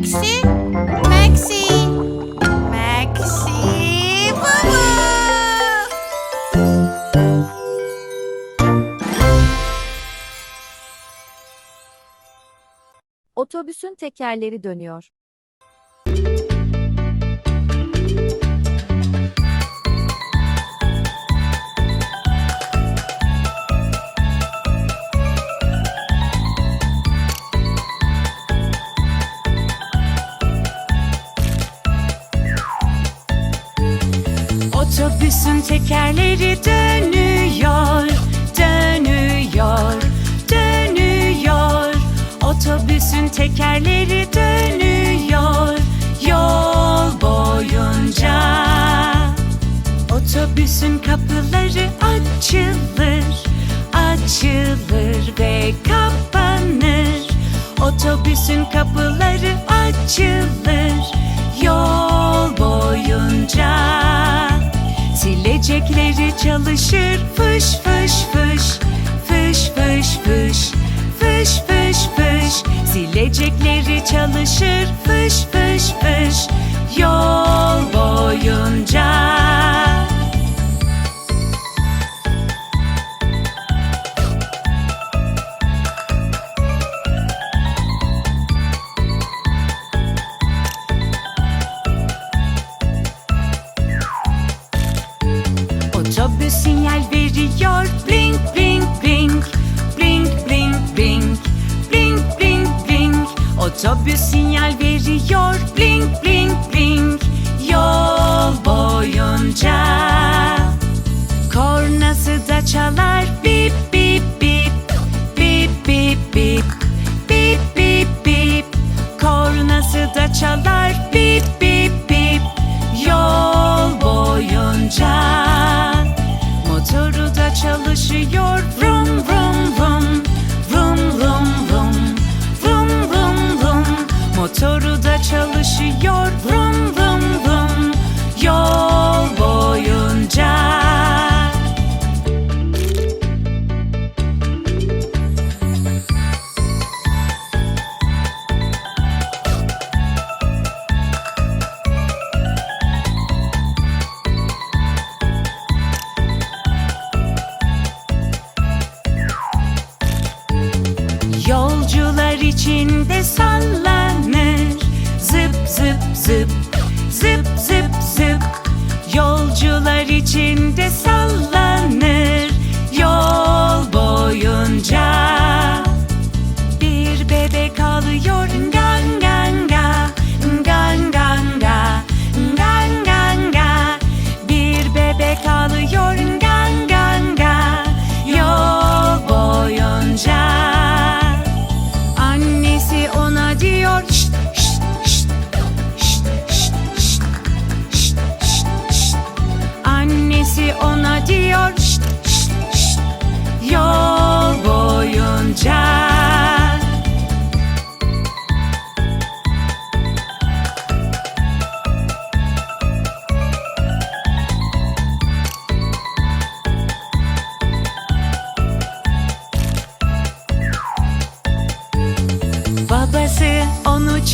Maxi, Maxi, Maxi baba. Otobüsün tekerleri dönüyor. Tekerleri dönüyor, dönüyor, dönüyor. Otobüsün tekerleri dönüyor yol boyunca. Otobüsün kapıları açılır, açılır ve kapanır. Otobüsün kapıları açılır Silecekleri çalışır. Fış fış fış, fış fış fış, fış fış fış. Silecekleri çalışır. Fış fış fış. Yol boyunca.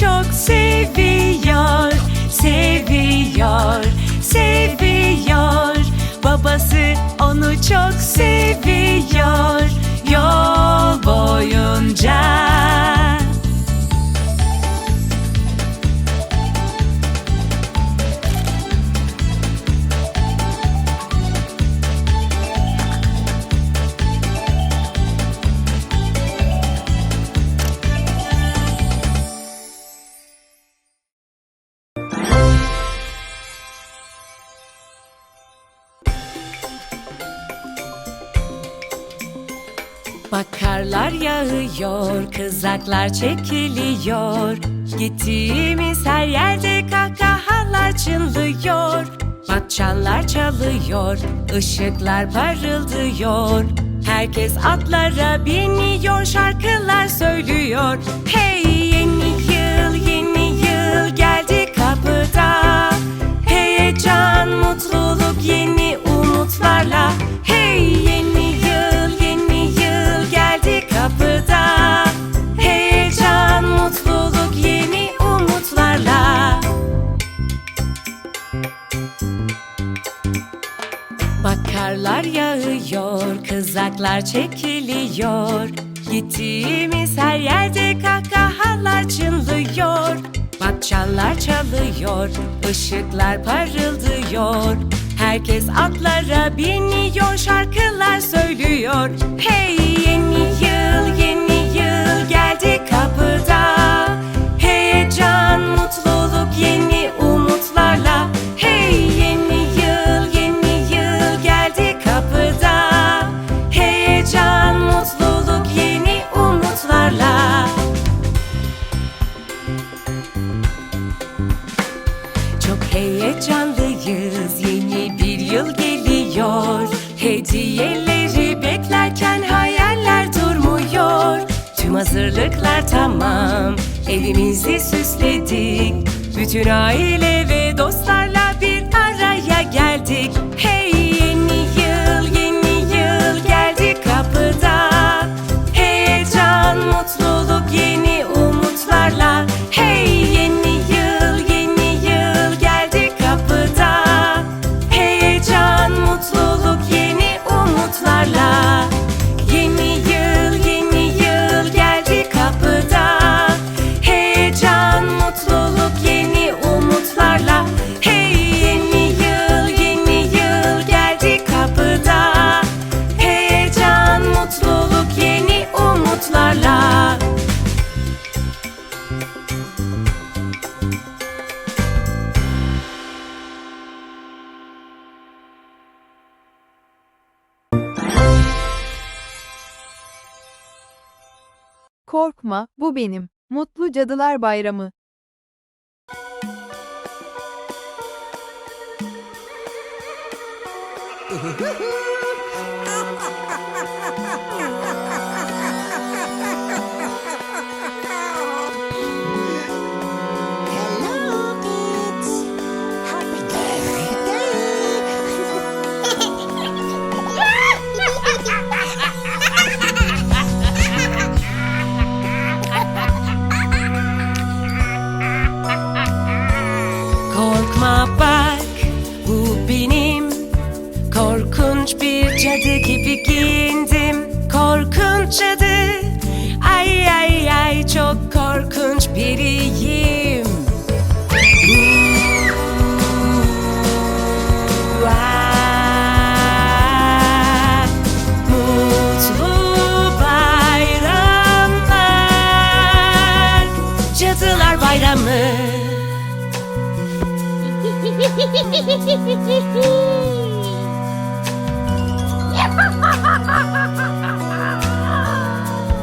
Çok seviyor, seviyor, seviyor. Babası onu çok seviyor yol boyunca. Bakarlar yağıyor, kızaklar çekiliyor. Gittiğimiz her yerde kahkahalar çınlıyor. Matçanlar çalıyor, ışıklar parıldıyor. Herkes atlara biniyor, şarkılar söylüyor. Hey yeni yıl, yeni yıl geldi kapıda. Heyecan, mutluluk, yeni umutlarla. Hey yeni dünyada Heyecan, mutluluk, yeni umutlarla. Bakarlar yağıyor, kızaklar çekiliyor. Gittiğimiz her yerde kahkahalar çınlıyor. Bak çanlar çalıyor, ışıklar parıldıyor. Herkes atlara biniyor, şarkılar söylüyor. Hey yeni yeni geldi kapıda. Heyecan mutluluk yeni umutlarla. Hey yeni yıl yeni yıl geldi kapıda. Heyecan mutluluk yeni umutlarla. Çok heyecanlıyız yeni bir yıl geliyor. Hediyeleri beklerken hazırlıklar tamam. Evimizi süsledik. Bütün aile ve dostlarla bir araya geldik. Hey Korkma, bu benim. Mutlu Cadılar Bayramı. Bayramı.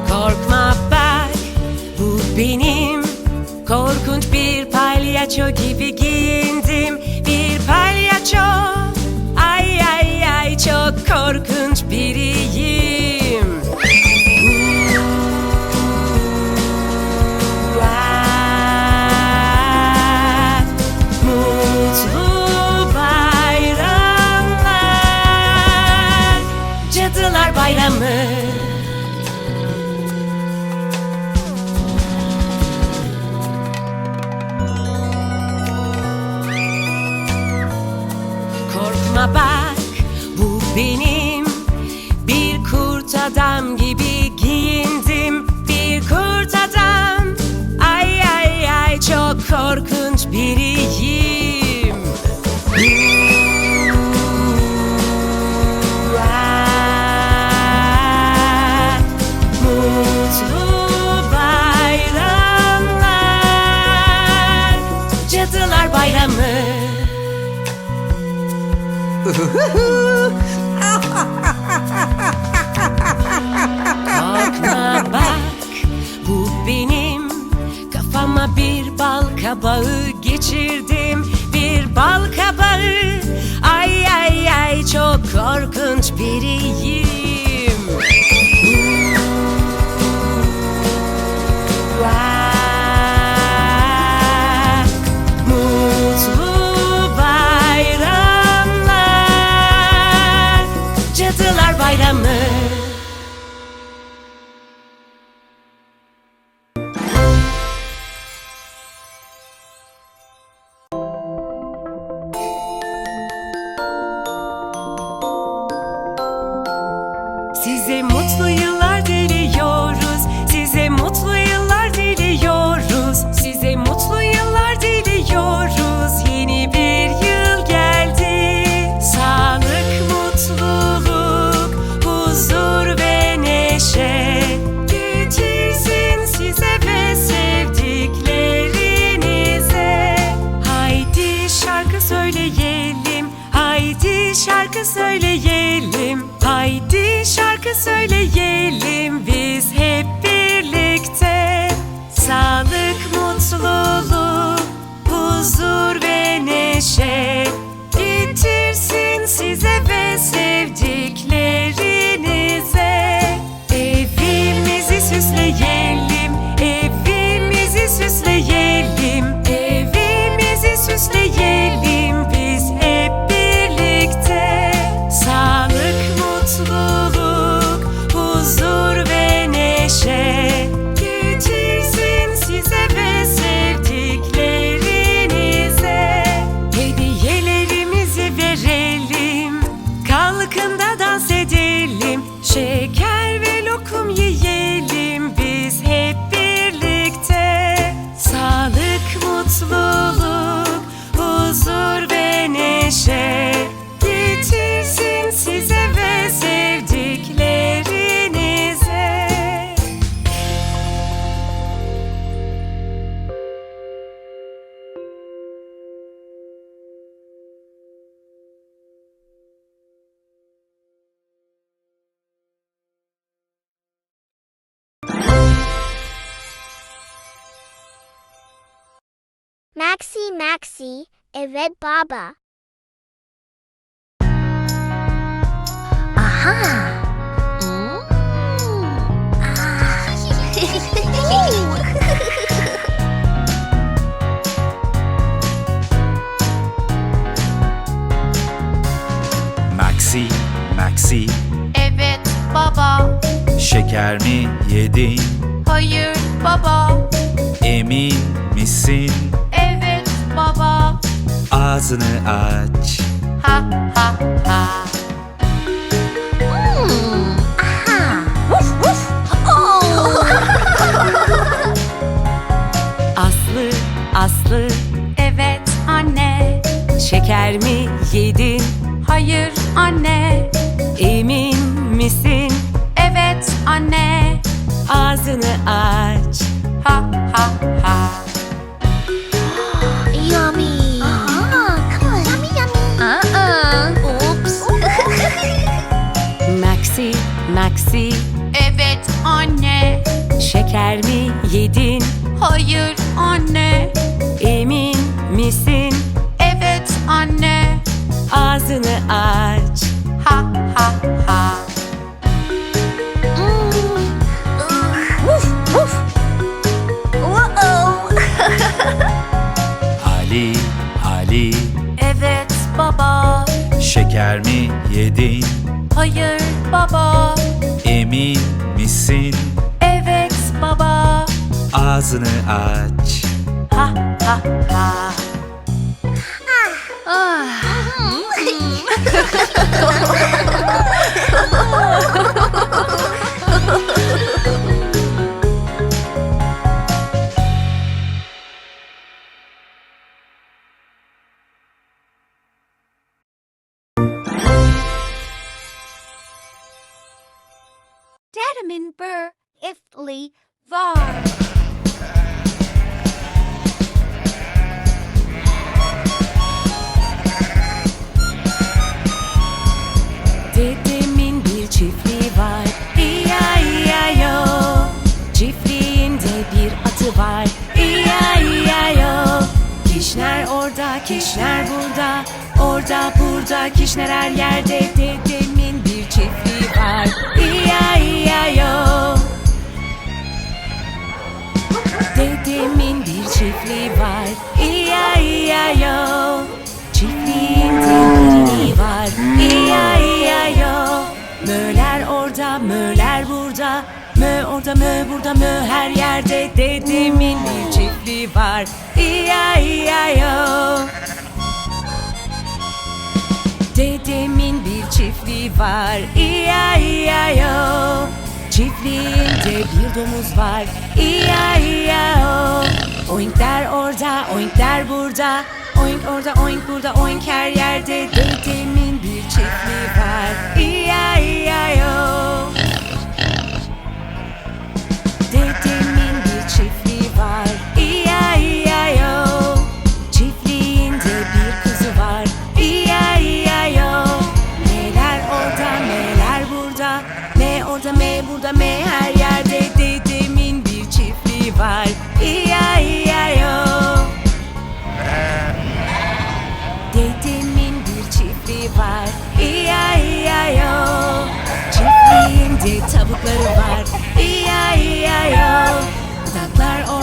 Korkma bak bu benim Korkunç bir palyaço gibi korkunç biriyim Mutlu yıllar diliyor Maxi Maxi, evet baba. Aha. Maxi, Maxi, Evet baba. şeker mi yedin? Hayır baba. Emin misin? Ağzını aç. Ha ha ha. Aslı, Aslı, Evet anne. şeker mi yedin? Hayır anne. Emin misin? Evet anne. Ağzını aç. Ha ha mi yedin? Hayır anne. Emin misin? Evet anne. Ağzını aç. Ha ha ha. Ali, Ali, Evet baba. şeker mi yedin? Hayır baba. Emin misin? Evet baba. Ağzını aç. Ha ha ha. Dedemin bur iftli var. Orada, kişner burada. Orada, burada, kişner her yerde. Dedemin bir çiftliği var. İya-iya-yo Dedemin bir çiftliği var. İya-iya-yo Çiftliğinde bir iyi var. İya-iya-yo Möler orada, möler burada. Mö orada, mö burada, mö her yerde. Dedemin bir çiftliği var İya-iya-yo Dedemin bir çiftliği var. İya-iya-yo Çiftliğinde bir domuz var. İya-iya-yo Oink der orada, oink der burada. Oink orada, oink burada, oink her yerde. Dedemin bir çiftliği var. İya-iya-yo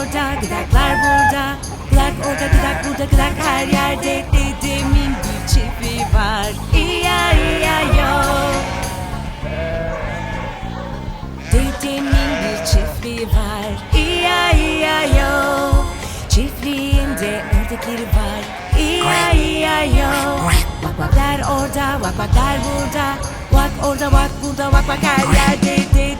burada. Kulak orada gıdak burada gıdak her yerde. Dedemin bir çiftliği var. İya-iya-yo Dedemin bir çiftliği var. İya-iya-yo Çiftliğinde ördekleri var. İya-iya-yo Bak bak der orada bak bak der burada. Bak orada bak burada bak bak her yerde. Dedemin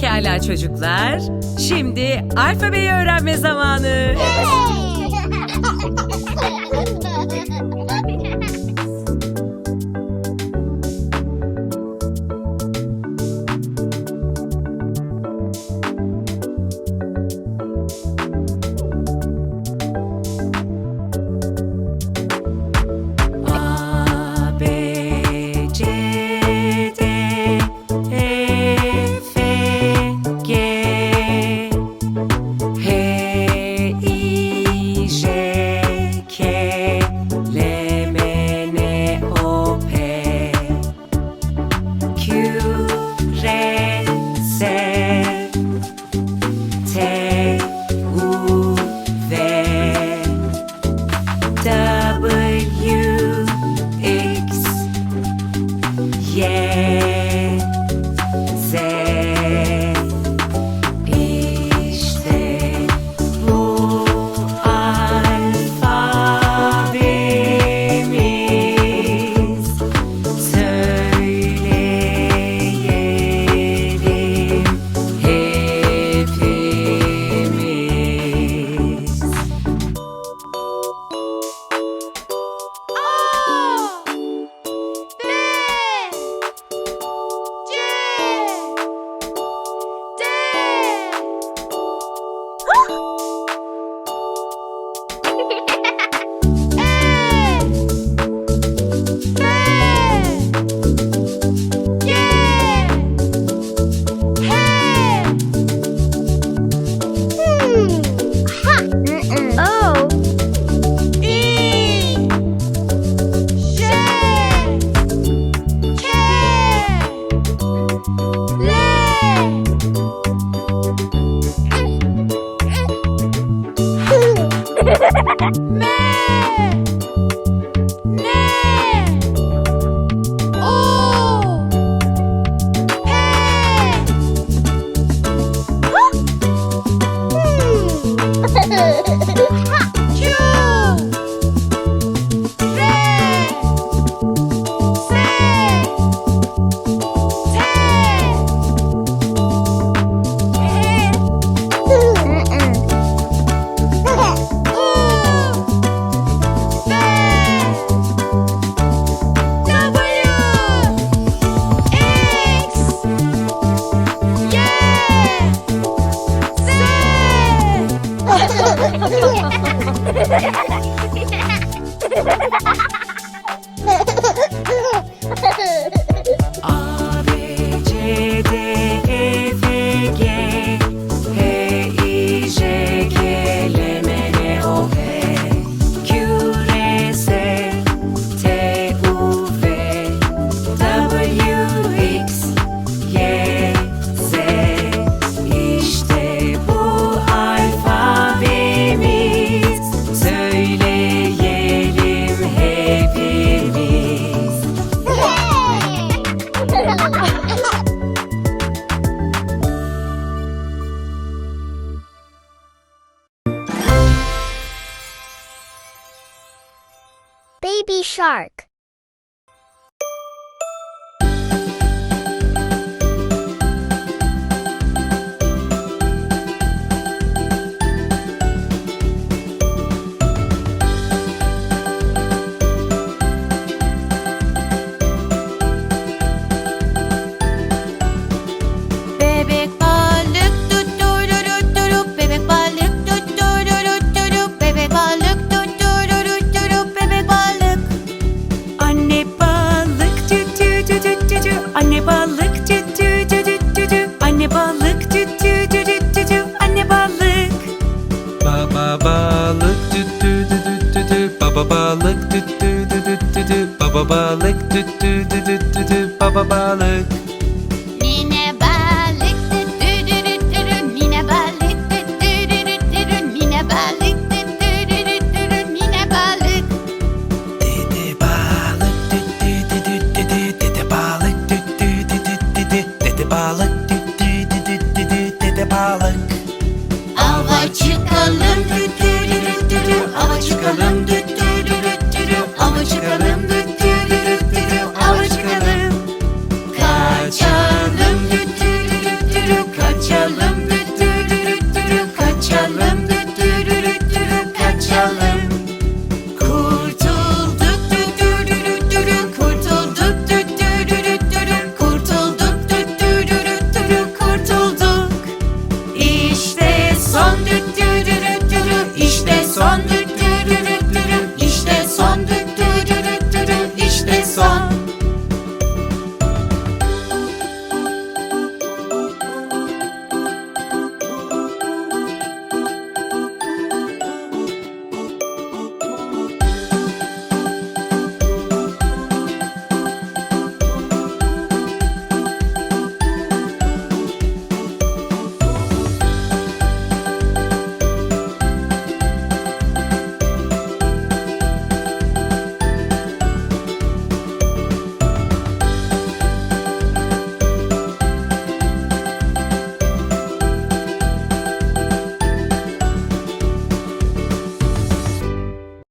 Pekala çocuklar. Şimdi alfabeyi öğrenme zamanı. A,